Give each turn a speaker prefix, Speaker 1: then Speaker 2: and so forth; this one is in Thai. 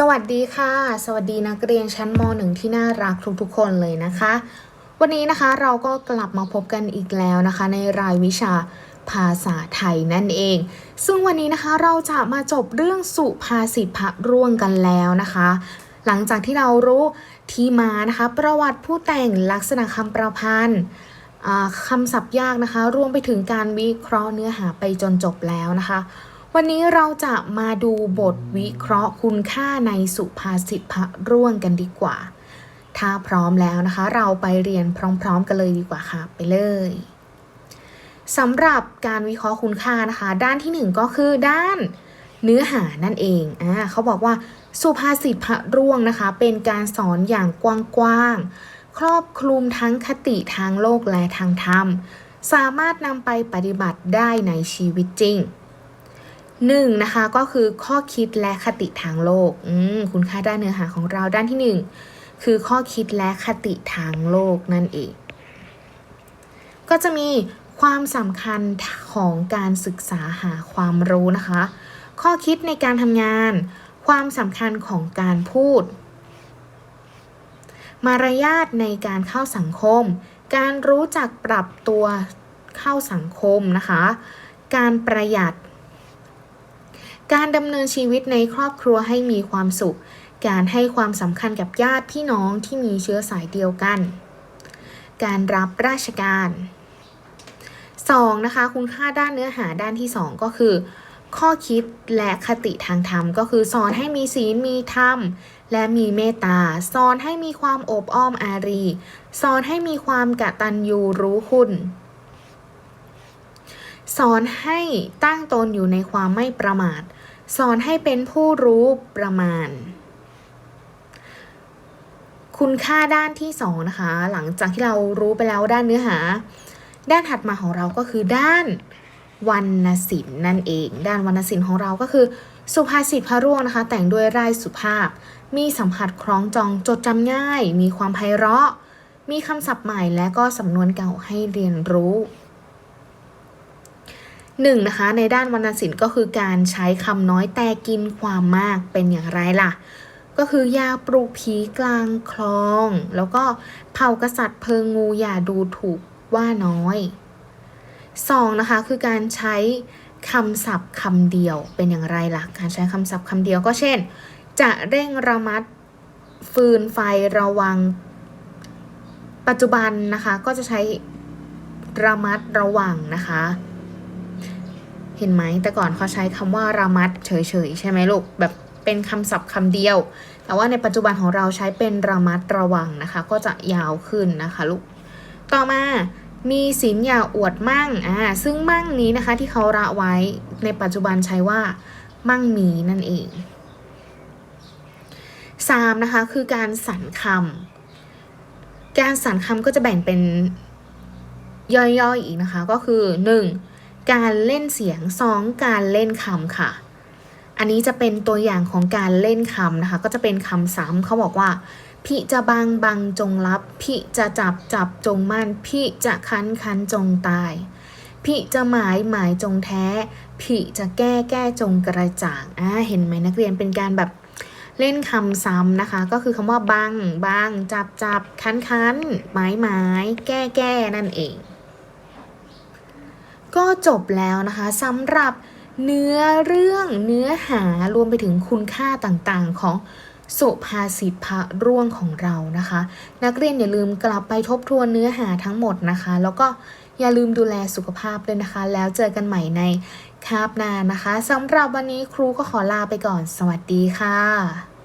Speaker 1: สวัสดีค่ะ สวัสดีนักเรียนชั้นม .1 ที่น่ารักทุกๆคนเลยนะคะ วันนี้นะคะเราก็กลับมาพบกันอีกแล้วนะคะ ในรายวิชาภาษาไทยนั่นเอง ซึ่งวันนี้นะคะเราจะมาจบเรื่องสุภาษิตพระร่วงกันแล้วนะคะ หลังจากที่เรารู้ที่มานะคะ ประวัติผู้แต่งลักษณะคำประพันธ์คำศัพท์ยากนะคะ รวมไปถึงการวิเคราะห์เนื้อหาไปจนจบแล้วนะคะ วันนี้เราจะมาดูบทวิเคราะห์คุณค่าในสุภาษิตพระร่วงกันดีกว่า ถ้าพร้อมแล้วนะคะ เราไปเรียนพร้อมๆกันเลยดีกว่าค่ะ ไปเลยสำหรับการวิเคราะห์คุณค่านะคะ ด้านที่หนึ่งก็คือด้านเนื้อหานั่นเองอ่าเขาบอกว่าสุภาษิตพระร่วงนะคะ เป็นการสอนอย่างกว้างๆ ครอบคลุมทั้งคติทางโลกและทางธรรม สามารถนำไปปฏิบัติได้ในชีวิตจริง หนึ่งนะคะก็คือข้อคิดและคติทางโลกคุณค่าด้านเนื้อหาของเราด้านที่หนึ่งคือข้อคิดและคติทางโลกนั่นเอง ก็จะมีความสำคัญของการศึกษาหาความรู้นะคะ ข้อคิดในการทำงาน ความสำคัญของการพูด มารยาทในการเข้าสังคม การรู้จักปรับตัวเข้าสังคมนะคะ การประหยัด การดำเนินชีวิตในครอบครัวให้มีความสุข การให้ความสำคัญกับญาติพี่น้องที่มีเชื้อสายเดียวกัน การรับราชการ 2. นะคะ คุณค่าด้านเนื้อหาด้านที่ 2 ก็คือ ข้อคิดและคติทางธรรม ก็คือสอนให้มีศีลมีธรรม และมีเมตตา สอนให้มีความอบอ้อมอารี สอนให้มีความกะตัญญูรู้คุณสอนให้ตั้งตนอยู่ในความไม่ประมาท สอนให้เป็นผู้รู้ประมาณ คุณค่าด้านที่สองนะคะ หลังจากที่เรารู้ไปแล้วด้านเนื้อหา ด้านถัดมาของเราก็คือด้านวรรณศิลป์นั่นเอง ด้านวรรณศิลป์ของเราก็คือ สุภาษิตพระร่วงนะคะ แต่งด้วยรายสุภาพ มีสัมผัสคล้องจองจดจำง่าย มีความไพเราะ มีคำศัพท์ใหม่และก็สำนวนเก่าให้เรียนรู้ หนึ่งนะคะในด้านวรรณศิลป์ก็คือการใช้คำน้อยแต่กินความมากเป็นอย่างไรล่ะ ก็คือยาปลูกผีกลางคลอง แล้วก็เผากษัตริย์เพิงงูอย่าดูถูกว่าน้อยสองนะคะคือการใช้คำศัพท์คำเดียวเป็นอย่างไรล่ะ การใช้คำศัพท์คำเดียวก็เช่น จะเร่งระมัดฟืนไฟระวัง ปัจจุบันนะคะก็จะใช้ระมัดระวังนะคะ เห็นไหมแต่ก่อนเขาใช้คำว่าระมัดเฉยๆใช่ไหมลูกแบบเป็นคำศัพท์คำเดียว แต่ว่าในปัจจุบันของเราใช้เป็นระมัดระวังนะคะ ก็จะยาวขึ้นนะคะลูกต่อมามีสินอย่าอวดมั่งอ่าซึ่งมั่งนี้นะคะที่เขาระไว้ในปัจจุบันใช้ว่า มั่งมีนั่นเองสามนะคะคือการสรรคำการสรรคำก็จะแบ่งเป็นย่อยๆอีกนะคะ ก็คือ 1. การเล่นเสียง 2. การเล่นคำค่ะ อันนี้จะเป็นตัวอย่างของการเล่นคำนะคะ ก็จะเป็นคำซ้ำเขาบอกว่า พิจะบังบังจงรับ พิจะจับจับจงมั่น พิจะคันคันจงตาย พิจะหมายหมายจงแท้ พิจะแก้แก้จงกระจ่างอ่าเห็นไหมนักเรียนเป็นการแบบเล่นคำซ้ำนะคะ ก็คือคำว่าบังบังจับจับคันคันหมายหมายแก้แก้นั่นเอง ก็จบแล้วนะคะสำหรับเนื้อเรื่องเนื้อหารวมไปถึงคุณค่าต่างๆของสุภาษิตพระร่วงของเรานะคะ นักเรียนอย่าลืมกลับไปทบทวนเนื้อหาทั้งหมดนะคะ แล้วก็อย่าลืมดูแลสุขภาพด้วยนะคะ แล้วเจอกันใหม่ในคาบหน้านะคะสำหรับวันนี้ครูก็ขอลาไปก่อน สวัสดีค่ะ